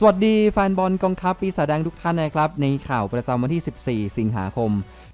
สวัสดีแฟนบอลกองทัพปีศาจแดงทุกท่านนะครับ ในข่าวประจำวันที่ 14 สิงหาคม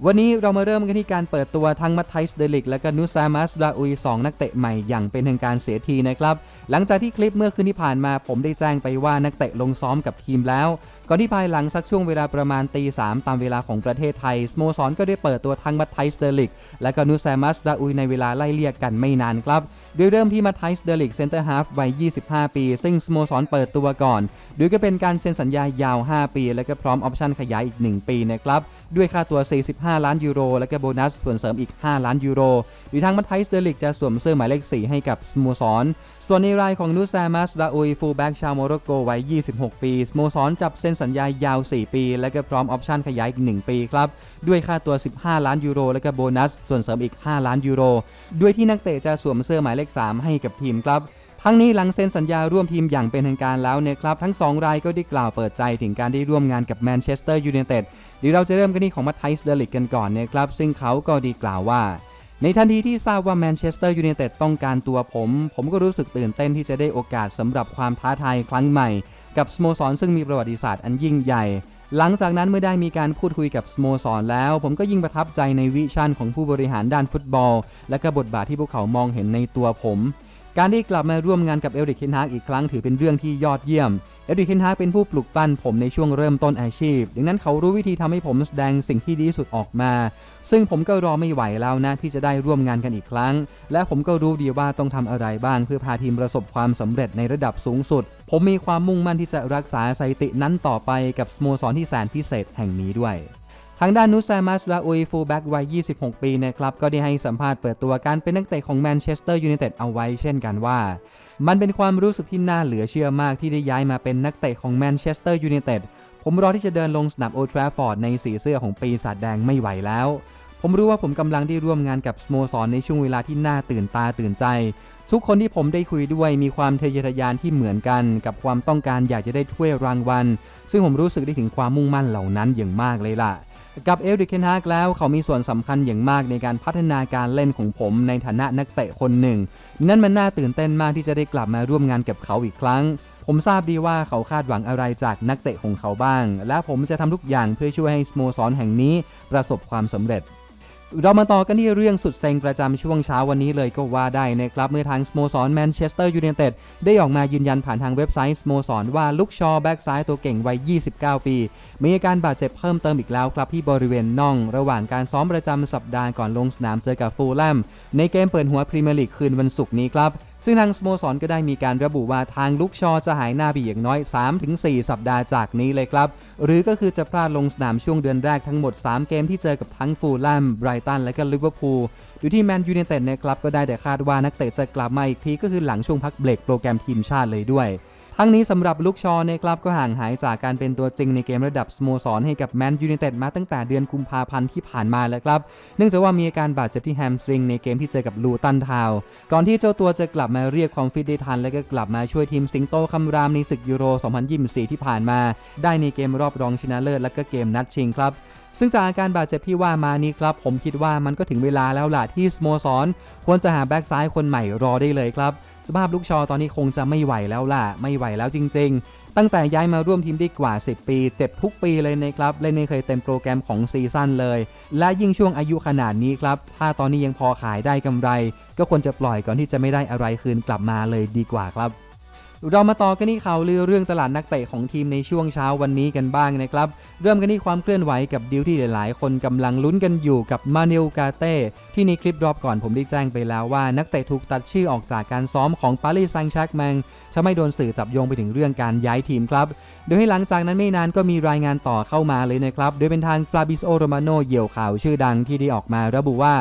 วันนี้เรามาเริ่มกันที่การเปิดตัวทั้งมัตไทส์เดลิก และก็นูซามัสบราอุย 2 นักเตะใหม่อย่างเป็นทางการเสียทีนะครับ หลังจากที่คลิปเมื่อคืนที่ผ่านมาผมได้แจ้งไปว่านักเตะลงซ้อมกับทีมแล้ว ก่อนที่ภายหลังสักช่วงเวลาประมาณตีสามตามเวลาของประเทศไทยสโมสรก็ได้เปิดตัวทั้งมัตไทส์เดลิก และก็นูซามัสบราอุยในเวลาไล่เลี่ยกันไม่นานครับ โดยเริ่มที่มาไทส์เดลิกเซนเตอร์ฮาฟวัย 25 ปี ซึ่งสโมสรเปิดตัวก่อนโดยก็เป็นการเซ็นสัญญายาว 5 ปี และก็พร้อมออปชั่นขยายอีก 1 ปีนะครับ ด้วยค่าตัว 45 ล้านยูโร และก็โบนัสส่วนเสริมอีก 5 ล้านยูโรโดยทางมาไทส์เดลิกจะสวมเสื้อหมายเลข 4 ให้กับสโมสร ส่วนในรายของนูซามัสดาอุยฟูลแบ็กชาวโมร็อกโกวัย 26 ปี สโมสรจับเซ็นสัญญายาว 4 ปี และก็พร้อมออปชั่นขยายอีก 1 ปีครับ ด้วยค่าตัว 15 ล้านยูโร และก็โบนัสส่วนเสริมอีก 5 ล้านยูโร ด้วยที่นักเตะจะสวมเสื้อหมายเลข3 ให้กับทีมครับทั้งนี้หลังเซ็นสัญญาร่วมทีมอย่างเป็นทางการแล้วเนี่ยครับทั้ง 2 รายก็ได้กล่าวเปิดใจถึงการได้ร่วมงานกับแมนเชสเตอร์ยูไนเต็ดเดี๋ยวเราจะเริ่มกันที่ของมาไทส์เดลิกกันก่อนนะครับซึ่งเขาก็ได้กล่าวว่า ในทันทีที่ทราบว่าแมนเชสเตอร์ยูไนเต็ดต้องการตัวผม ผมก็รู้สึกตื่นเต้นที่จะได้โอกาสสำหรับความท้าทายครั้งใหม่ กับสโมสรซึ่งมีประวัติศาสตร์อันยิ่งใหญ่ หลังจากนั้นเมื่อได้มีการพูดคุยกับสโมสรแล้ว ผมก็ยิ่งประทับใจในวิชั่นของผู้บริหารด้านฟุตบอล และก็บทบาทที่พวกเขามองเห็นในตัวผม การที่กลับมาร่วมงานกับเอริกเคนฮากอีกครั้งถือเป็นเรื่องที่ยอดเยี่ยม เอริกเคนฮากเป็นผู้ปลุกปั้นผมในช่วงเริ่มต้นอาชีพ ดังนั้นเขารู้วิธีทำให้ผมแสดงสิ่งที่ดีสุดออกมา ซึ่งผมก็รอไม่ไหวแล้วนะที่จะได้ร่วมงานกันอีกครั้ง และผมก็รู้ดีว่าต้องทำอะไรบ้าง เพื่อพาทีมประสบความสำเร็จในระดับสูงสุด ผมมีความมุ่งมั่นที่จะรักษาสถิตินั้นต่อไปกับสโมสรที่แสนพิเศษแห่งนี้ด้วย ทางด้านนุซามัสลาอุยฟูลแบ็กวัย 26 ปีนะครับ ก็ได้ให้สัมภาษณ์เปิดตัวการเป็นนักเตะของแมนเชสเตอร์ยูไนเต็ดเอาไว้เช่นกันว่า มันเป็นความรู้สึกที่น่าเหลือเชื่อมากที่ได้ย้ายมาเป็นนักเตะของแมนเชสเตอร์ยูไนเต็ดผมรอที่จะเดินลงสนามโอทราฟอร์ดในสีเสื้อของปีศาจแดงไม่ไหวแล้ว ผมรู้ว่าผมกำลังได้ร่วมงานกับสโมสรในช่วงเวลาที่น่าตื่นตาตื่นใจ ทุกคนที่ผมได้คุยด้วยมีความทะเยอทะยานที่เหมือนกัน กับความต้องการอยากจะได้ถ้วยรางวัล ซึ่งผมรู้สึกได้ถึงความมุ่งมั่นเหล่านั้นอย่างมากเลยล่ะ กับเอริกเคนฮากแล้วเขามีส่วนสำคัญอย่างมากในการพัฒนาการเล่นของผมในฐานะนักเตะคนหนึ่ง นั่นมันน่าตื่นเต้นมากที่จะได้กลับมาร่วมงานกับเขาอีกครั้ง ผมทราบดีว่าเขาคาดหวังอะไรจากนักเตะของเขาบ้าง และผมจะทำทุกอย่างเพื่อช่วยให้สโมสรแห่งนี้ประสบความสำเร็จ เรามาต่อกันที่เรื่องสุดเซ็งประจำช่วงเช้าวันนี้เลยก็ว่าได้นะครับ เมื่อทางสโมสรแมนเชสเตอร์ยูไนเต็ดได้ออกมายืนยันผ่านทางเว็บไซต์สโมสรว่าลุกชอแบ็กซ้ายตัวเก่งวัย 29 ปี มีอาการบาดเจ็บเพิ่มเติมอีกแล้วครับที่บริเวณน่อง ระหว่างการซ้อมประจำสัปดาห์ก่อนลงสนามเจอกับฟูลแลมในเกมเปิดหัวพรีเมียร์ลีกคืนวันศุกร์นี้ครับ ซึ่งทางสโมสรก็ได้มีการระบุว่าทางลุกชอจะหายหน้าบีอย่างน้อย 3-4 สัปดาห์จากนี้เลยครับ หรือก็คือจะพลาดลงสนามช่วงเดือนแรกทั้งหมด 3 เกมที่เจอกับทั้งฟูลแลมไบรตันและก็ลิเวอร์พูลอยู่ที่แมนยูเนเต็ดนะครับก็ได้แต่คาดว่านักเตะจะกลับมาอีกทีก็คือหลังช่วงพักเบรกโปรแกรมทีมชาติเลยด้วย ทั้งนี้สำหรับลูกชอนะครับก็ห่างหายจากการเป็นตัวจริงในเกมระดับสโมสรให้กับแมนยูไนเต็ดมาตั้งแต่เดือนกุมภาพันธ์ที่ผ่านมาแล้วครับ เนื่องจากว่ามีอาการบาดเจ็บที่แฮมสตริงในเกมที่เจอกับลูตันทาวก่อนที่เจ้าตัวจะกลับมาเรียกความฟิตได้ทัน และก็กลับมาช่วยทีมสิงโตคำรามในศึกยูโร 2024 ที่ผ่านมา ได้ในเกมรอบรองชนะเลิศและก็เกมนัดชิงครับซึ่งจากอาการบาดเจ็บที่ว่ามานี้ครับ ผมคิดว่ามันก็ถึงเวลาแล้วล่ะที่สโมสร ควรจะหาแบ็กซ้ายคนใหม่รอได้เลยครับ สภาพลูกชอตอนนี้คงจะไม่ไหวแล้วล่ะ ไม่ไหวแล้วจริง ๆ ตั้งแต่ย้ายมาร่วมทีมได้กว่า 10 ปี เจ็บทุกปีเลยนะครับ เล่นไม่เคยเต็มโปรแกรมของซีซั่นเลย และยิ่งช่วงอายุขนาดนี้ครับ ถ้าตอนนี้ยังพอขายได้กำไร ก็ควรจะปล่อยก่อนที่จะไม่ได้อะไรคืนกลับมาเลยดีกว่าครับ เรามาต่อกันที่ข่าวลือเรื่องตลาดนักเตะของทีมในช่วงเช้าวันนี้กันบ้างนะครับ เริ่มกันที่ความเคลื่อนไหวกับดีลที่หลาย ๆ คนกำลังลุ้นกันอยู่กับมาเนลกาเต้ที่ในคลิปรอบก่อนผมได้แจ้งไปแล้วว่า นักเตะถูกตัดชื่อออกจากการซ้อมของปารีสแซงต์แชร์กแมงทำให้โดนสื่อจับโยงไปถึงเรื่องการย้ายทีมครับโดยให้หลังจากนั้นไม่นานก็มีรายงานต่อเข้ามาเลยนะครับ โดยเป็นทางฟลาบิโอโรมาโนเหยี่ยวข่าวชื่อดังที่ได้ออกมาระบุว่า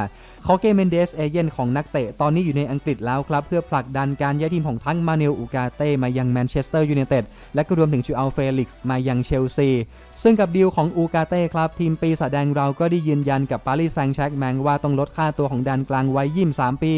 คอเกเมนเดสเอเย่นของนักเตะตอนนี้อยู่ในอังกฤษแล้วครับ เพื่อผลักดันการย้ายทีมของทั้งมาเนลอูกาเต้มายังแมนเชสเตอร์ยูไนเต็ดและก็รวมถึงจูอัลเฟลิกซ์มายังเชลซี ซึ่งกับดีลของอูกาเต้ครับ ทีมปีศาจแดงเราก็ได้ยืนยันกับปารีสแซงต์แชร์กแมงว่าต้องลดค่าตัวของแดนกลางวัยยี่สามปี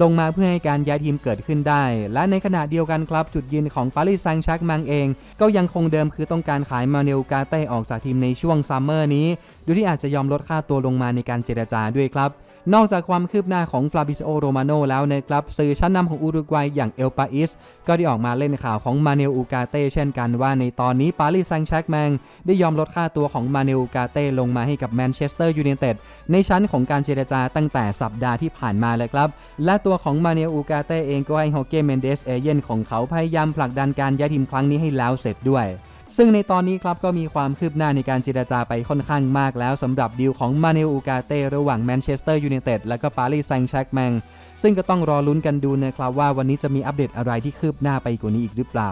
ลงมาเพื่อให้การย้ายทีมเกิดขึ้นได้ และในขณะเดียวกันครับ จุดยืนของปารีสแซงต์แชร์กแมงเอง ก็ยังคงเดิมคือต้องการขายมาเนลกาเต้ออกจากทีมในช่วงซัมเมอร์นี้โดยที่อาจจะยอมลดค่าตัวลงมาในการเจรจาด้วยครับนอกจากความคืบหน้าของฟลาบิโอโรมาโนแล้วนะครับสื่อชั้นนำของอุรุกวัยอย่างเอลปาอิส ก็ได้ออกมาเล่นข่าวของมาเนลอูกาเต้เช่นกันว่าในตอนนี้ปารีสแซงต์แชร์กแมงได้ยอมลดค่าตัวของมาเนลูกาเต้ลงมาให้กับแมนเชสเตอร์ยูไนเต็ดในชั้นของการเจรจาตั้งแต่สัปดาห์ที่ผ่านมาเลยครับ และตัวของมาเนลอูกาเต้เองก็ให้ฮอเก้เมนเดสเอเย่นของเขาพยายามผลักดันการย้ายทีมครั้งนี้ให้แล้วเสร็จด้วยซึ่งในตอนนี้ครับก็มีความคืบหน้าในการเจรจาไปค่อนข้างมากแล้วสำหรับดีลของมาเนลูกาเต้ระหว่างแมนเชสเตอร์ยูไนเต็ดและก็ปารีสแซงต์แชร์กแมงซึ่งก็ต้องรอลุ้นกันดูนะครับว่าวันนี้จะมีอัปเดตอะไรที่คืบหน้าไปกว่านี้อีกหรือเปล่า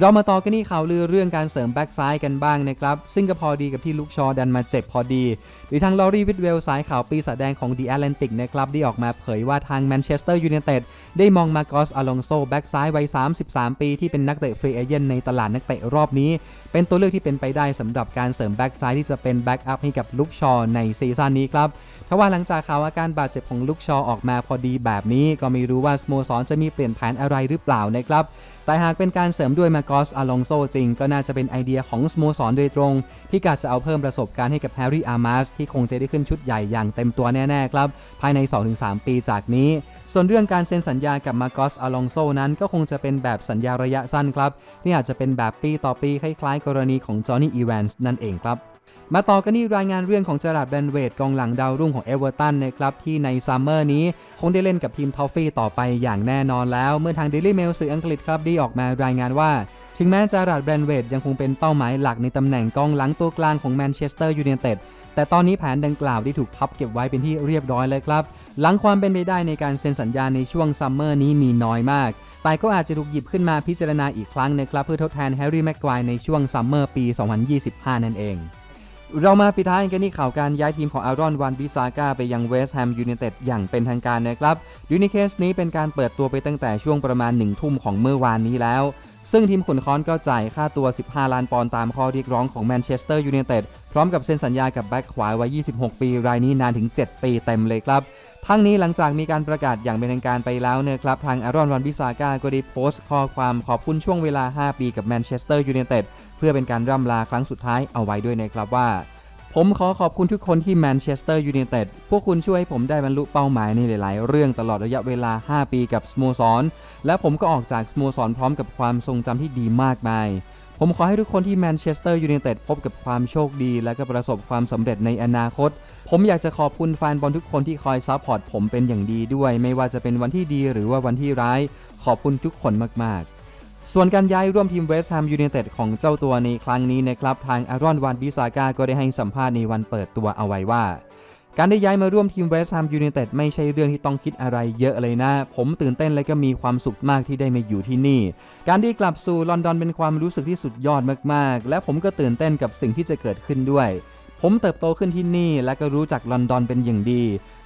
เรามาต่อกันที่ข่าวลือเรื่องการเสริมแบ็กซ้ายกันบ้างนะครับ ซึ่งก็พอดีกับที่ลุกชอดันมาเจ็บพอดีโดยทางลอรีวิดเวลสายข่าวปีศาจแดงของ The Atlantic นะครับได้ออกมาเผยว่าทางแมนเชสเตอร์ยูไนเต็ดได้มองมาโกสอลองโซแบ็กซ้ายวัย 33 ปี ที่เป็นนักเตะฟรีเอเจนในตลาดนักเตะรอบนี้ เป็นตัวเลือกที่เป็นไปได้สำหรับการเสริมแบ็กซ้ายที่จะเป็นแบ็กอัพให้กับลุกชอในซีซั่นนี้ครับทว่าหลังจากข่าวอาการบาดเจ็บของลุกชอออกมาพอดีแบบนี้ ก็ไม่รู้ว่าสโมสรจะมีเปลี่ยนแผนอะไรหรือเปล่านะครับ แต่หากเป็นการเสริมด้วยมาโกสอาลองโซจริง ก็น่าจะเป็นไอเดียของสโมสรโดยตรง ที่กาจะเอาเพิ่มประสบการณ์ให้กับแฮร์รี่อาร์มาสที่คงจะได้ขึ้นชุดใหญ่อย่างเต็มตัวแน่ ๆ ครับ ภายใน 2-3 ปีจากนี้ ส่วนเรื่องการเซ็นสัญญากับมาโกสอาลองโซนั้นก็คงจะเป็นแบบสัญญาระยะสั้นครับที่อาจจะเป็นแบบปีต่อปีคล้ายๆ กรณีของจอห์นนี่อีแวนส์นั่นเองครับ มาต่อกันที่รายงานเรื่องของเจอราร์ดแบนเวดกองหลังดาวรุ่งของเอเวอร์ตันนะครับที่ในซัมเมอร์นี้คงได้เล่นกับทีมทอฟฟี่ต่อไปอย่างแน่นอนแล้ว เมื่อทาง Daily Mail สื่ออังกฤษครับได้ออกมารายงานว่า ถึงแม้เจอราร์ดแบนเวดยังคงเป็นเป้าหมายหลักในตำแหน่งกองหลังตัวกลางของแมนเชสเตอร์ยูไนเต็ดแต่ตอนนี้แผนดังกล่าวได้ถูกพับเก็บไว้เป็นที่เรียบร้อยเลยครับ หลังความเป็นไปได้ในการเซ็นสัญญาในช่วงซัมเมอร์นี้มีน้อยมาก แต่ก็อาจจะถูกหยิบขึ้นมาพิจารณาอีกครั้งนะครับเพื่อทดแทนแฮร์รี่แม็กควายในช่วงซัมเมอร์ปี 2025 นั่นเอง เรามาปิดท้ายกันที่ข่าวการย้ายทีมของอารอนวันบิซาก้าไปยังเวสต์แฮมยูไนเต็ดอย่างเป็นทางการนะครับยูนิเคสนี้เป็นการเปิดตัวไปตั้งแต่ช่วงประมาณ1ทุ่มของเมื่อวานนี้แล้ว ซึ่งทีมขุนค้อนก็จ่ายค่าตัว 15 ล้านปอนด์ตามข้อเรียกร้องของแมนเชสเตอร์ยูไนเต็ดพร้อมกับเซ็นสัญญากับแบ็กขวาวัย 26 ปี รายนี้นานถึง 7 ปีเต็มเลยครับ ทั้งนี้หลังจากมีการประกาศอย่างเป็นทางการไปแล้วเนี่ยครับ ทางอารอนวันบิซาก้าก็ได้โพสต์ข้อความขอบคุณช่วงเวลา 5 ปีกับแมนเชสเตอร์ยูไนเต็ดเพื่อเป็นการร่ำลาครั้งสุดท้ายเอาไว้ด้วยนะครับว่า ผมขอขอบคุณทุกคนที่แมนเชสเตอร์ยูไนเต็ดพวกคุณช่วยให้ผมได้บรรลุเป้าหมายในหลาย ๆ เรื่องตลอดระยะเวลา 5 ปีกับสโมสรและผมก็ออกจากสโมสรพร้อมกับความทรงจำที่ดีมากมาย ผมขอให้ทุกคนที่แมนเชสเตอร์ยูไนเต็ดพบกับความโชคดี และก็ประสบความสำเร็จในอนาคต ผมอยากจะขอบคุณแฟนบอลทุกคนที่คอยซัพพอร์ตผมเป็นอย่างดีด้วย ไม่ว่าจะเป็นวันที่ดีหรือว่าวันที่ร้าย ขอบคุณทุกคนมากๆส่วนการย้ายร่วมทีมเวสต์แฮมยูไนเต็ดของเจ้าตัวในครั้งนี้นะครับ ทางอารอนวานบิซาก้าก็ได้ให้สัมภาษณ์ในวันเปิดตัวเอาไว้ว่า การได้ย้ายมาร่วมทีมเวสต์แฮมยูไนเต็ดไม่ใช่เรื่องที่ต้องคิดอะไรเยอะเลยนะ ผมตื่นเต้นและก็มีความสุขมากที่ได้มาอยู่ที่นี่ การที่กลับสู่ลอนดอนเป็นความรู้สึกที่สุดยอดมากๆ และผมก็ตื่นเต้นกับสิ่งที่จะเกิดขึ้นด้วย ผมเติบโตขึ้นที่นี่และก็รู้จักลอนดอนเป็นอย่างดี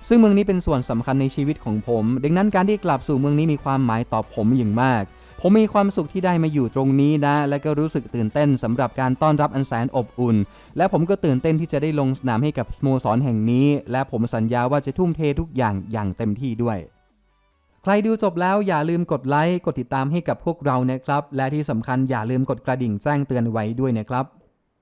ซึ่งเมืองนี้เป็นส่วนสำคัญในชีวิตของผม ดังนั้นการที่กลับสู่เมืองนี้มีความหมายต่อผมอย่างมาก ผมมีความสุขที่ได้มาอยู่ตรงนี้นะ และก็รู้สึกตื่นเต้นสำหรับการต้อนรับอันแสนอบอุ่น และผมก็ตื่นเต้นที่จะได้ลงสนามให้กับสโมสรแห่งนี้ และผมสัญญาว่าจะทุ่มเททุกอย่างอย่างเต็มที่ด้วยใครดูจบแล้วอย่าลืมกดไลค์ กดติดตามให้กับพวกเรานะครับ และที่สำคัญอย่าลืมกดกระดิ่งแจ้งเตือนไว้ด้วยนะครับ